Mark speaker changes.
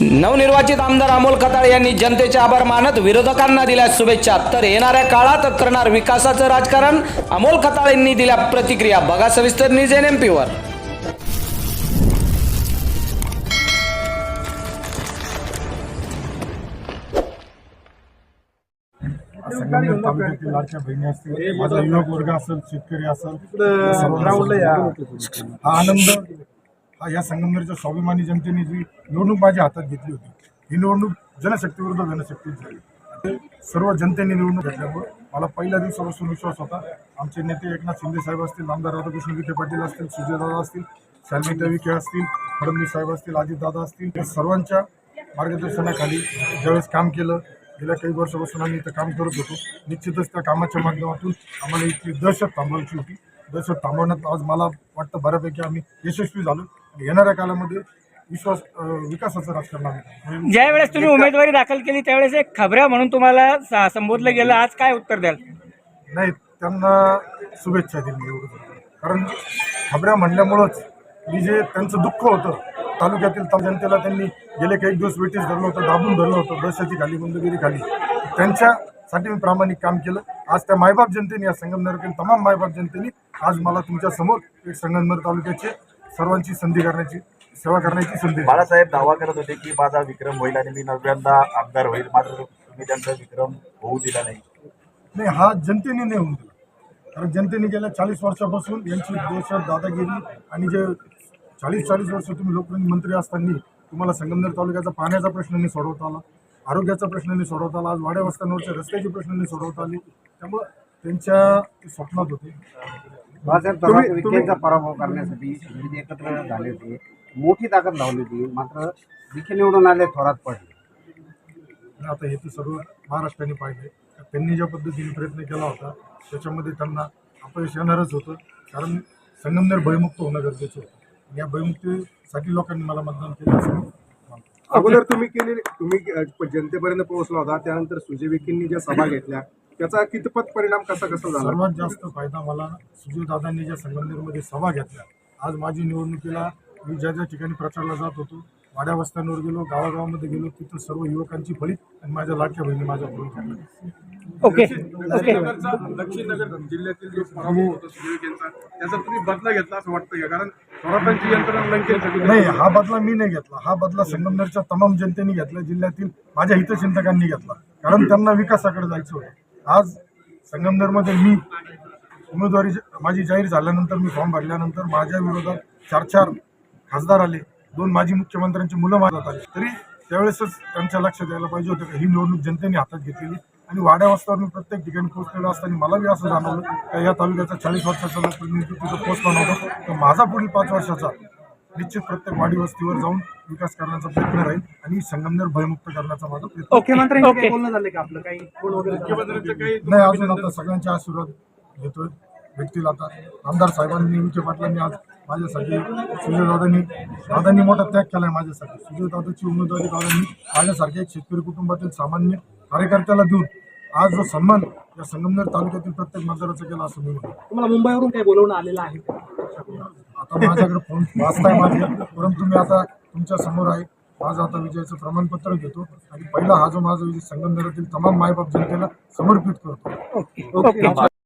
Speaker 1: नवनिर्वाचित आमदार अमोल खताळ यांनी जनतेचे आभार मानत विरोधकांना दिल्या शुभेच्छा. तर येणाऱ्या काळात करणार विकासाचं राजकारण? अमोल खताळ यांनी दिल्या प्रतिक्रिया. बघा सविस्तर न्यूज एन एम पीवर
Speaker 2: संगमनेर तालुक्यातील लाडक्या बहिणी असतील माझा युवक वर्ग असेल शेतकरी असेल हा आनंद हा या संगमनेरच्या स्वाभिमानी जनतेने जी निवडणूक माझ्या हातात घेतली होती ही निवडणूक जनशक्तीविरुद्ध जनशक्तीच झाली. ते सर्व जनतेने निवडणूक घेतल्यामुळे मला पहिल्या दिवसापासून विश्वास होता आमचे नेते एकनाथ शिंदे साहेब असतील आमदार राधाकृष्ण विखे पाटील असतील सुजयदादा असतील शालिनी विखे असतील फडणवीस साहेब असतील अजितदादा असतील या सर्वांच्या मार्गदर्शनाखाली ज्यावेळेस काम केलं गेल्या काही वर्षापासून आम्ही इथं काम करत होतो. निश्चितच त्या कामाच्या माध्यमातून आम्हाला इथली दहशत थांबवायची होती. दहशत थांबवण्यात आज मला वाटतं बऱ्यापैकी आम्ही यशस्वी झालो. येणाऱ्या काळामध्ये विश्वास विकासाचं राजकारण आम्ही
Speaker 3: ज्या वेळेस तुम्ही उमेदवारी दाखल केली त्यावेळेस एक खबऱ्या म्हणून तुम्हाला सा- संबोधलं गेलं. आज काय उत्तर द्याल?
Speaker 2: नाही त्यांना शुभेच्छा दिली एवढं कारण खबऱ्या म्हणल्यामुळंच मी जे त्यांचं दुःख होतं तालुक्यातील जनतेला त्यांनी गेले काही दिवस वेटीस धरलं होतं दाबून धरलं होतं दहशती खाली बंदगिरी खाली. त्यांच्यासाठी मी प्रामाणिक काम केलं. आज त्या मायबाप जनतेने या संगमनेरातील तमाम मायबाप जनतेने आज मला तुमच्यासमोर एक संगमनेर तालुक्याचे सर्वांची संधी करण्याची सेवा करण्याची संधी.
Speaker 4: बाळासाहेब दावा करत होते की माझा विक्रम होईल आणि मी नव्यांदा आमदार होईल मात्र तुम्ही त्यांचा विक्रम होऊ दिला नाही.
Speaker 2: नाही हा जनतेने नाही होऊन दिला. कारण जनतेने गेल्या चाळीस वर्षापासून यांची देशात दादागिरी आणि जे चाळीस चाळीस वर्ष तुम्ही लोकप्रतिनिधी मंत्री असताना तुम्हाला संगमनेर तालुक्याचा पाण्याचा प्रश्न नाही सोडवता आला आरोग्याचा प्रश्न नाही सोडवता आला आज वाड्या वस्त्यांवरच्या रस्त्याचे प्रश्न नाही सोडवता आले. त्यामुळं त्यांच्या स्वप्नात होते.
Speaker 5: बाळासाहेब थोरात विखेंचा पराभव करण्यासाठी विरोधी एकत्र झाले होते. मोठी ताकद लावली होती मात्र विखे निवडून आले थोरात पडले.
Speaker 2: आता हे तर सर्व महाराष्ट्राने पाहिले. त्यांनी ज्या पद्धतीने प्रयत्न केला होता त्याच्यामध्ये त्यांना अपयश येणारच होतं. कारण संगमनेर भयमुक्त होणं गरजेचं होतं. आणि या भयमुक्तीसाठी लोकांनी मला मतदान केलं असं
Speaker 6: अगोदर तुम्ही केलेले तुम्ही जनतेपर्यंत पोहोचला होता त्यानंतर सुजय विखेंनी ज्या सभा घेतल्या त्याचा कितपत परिणाम कसा कसा झाला?
Speaker 2: सर्वात जास्त फायदा मला सुजयदादांनी ज्या संगमनेरमध्ये सभा घेतल्या. आज माझी निवडणुकीला मी ज्या ज्या ठिकाणी प्रचारला जात होतो वाड्या वस्त्यांवर गेलो गावागावामध्ये गेलो तिथं सर्व युवकांची फळी आणि माझ्या लाडक्या बहिणी माझ्या फळी
Speaker 3: ओके ओके.
Speaker 6: नगरचा दक्षिण नगर जिल्ह्यातील जो पराभव होता सुजय विखेंचा त्याचा तुम्ही बदला घेतला असं वाटतं का? कारण थोरातांची यंत्रणा लंकेसाठी
Speaker 2: नाही हा बदला मी नाही घेतला. हा बदला संगमनेरच्या तमाम जनतेने घेतला जिल्ह्यातील माझ्या हितचिंतकांनी घेतला. कारण त्यांना विकासाकडे जायचं होतं. आज संगमनेरमध्ये मी उमेदवारी माझी जाहीर झाल्यानंतर मी फॉर्म भरल्यानंतर माझ्या विरोधात चार चार खासदार आले. दोन माजी मुख्यमंत्र्यांची मुलं माझ्यात आली. तरी त्यावेळेसच त्यांच्या लक्षात यायला पाहिजे होतं की? ही निवडणूक जनतेने हातात घेतलेली. आणि वाड्या वाजतावर मी प्रत्येक ठिकाणी पोहोचलेलो असताना मला बी असं जाणवलं की या तालुक्याचा चाळीस वर्षाचा लोकप्रतिनिधी तिथं पोहोचला नव्हता तर माझा पुढील पाच वर्षाचा. निश्चित प्रत्येक वाडी वस्तीवर जाऊन विकास करण्याचा प्रयत्न राहील आणि संगमनेर भयमुक्त करण्याचा माझा प्रयत्न
Speaker 3: ओके ओके.
Speaker 6: मुख्यमंत्र्यांचं काही
Speaker 2: नाही अजून आता सगळ्यांचे आशीर्वाद घेतोय भेटतील आता. आमदार साहेबांनी विखे पाटलांनी आज माझ्यासाठी सुजयदादांनी दादांनी मोठा त्याग केलाय माझ्यासाठी. सुजयदादाची उमेदवारी दादांनी माझ्यासारख्या एक शेतकरी कुटुंबातील सामान्य कार्यकर्त्याला देऊन आज जो सन्मान या संगमनेर तालुक्यातील प्रत्येक मतदाराचा केला असं मी म्हणतो.
Speaker 3: तुम्हाला मुंबईवरून काही बोलवणं आलेलं आहे
Speaker 2: आता माझ्याकडे फोन वाचताय माझे परंतु मी आता तुमच्यासमोर आहे. माझं आता विजयाचं प्रमाणपत्र घेतो आणि पहिला हा जो माझा विजय संगमनेरातील तमाम मायबाप जनतेला समर्पित करतो.
Speaker 3: ओके.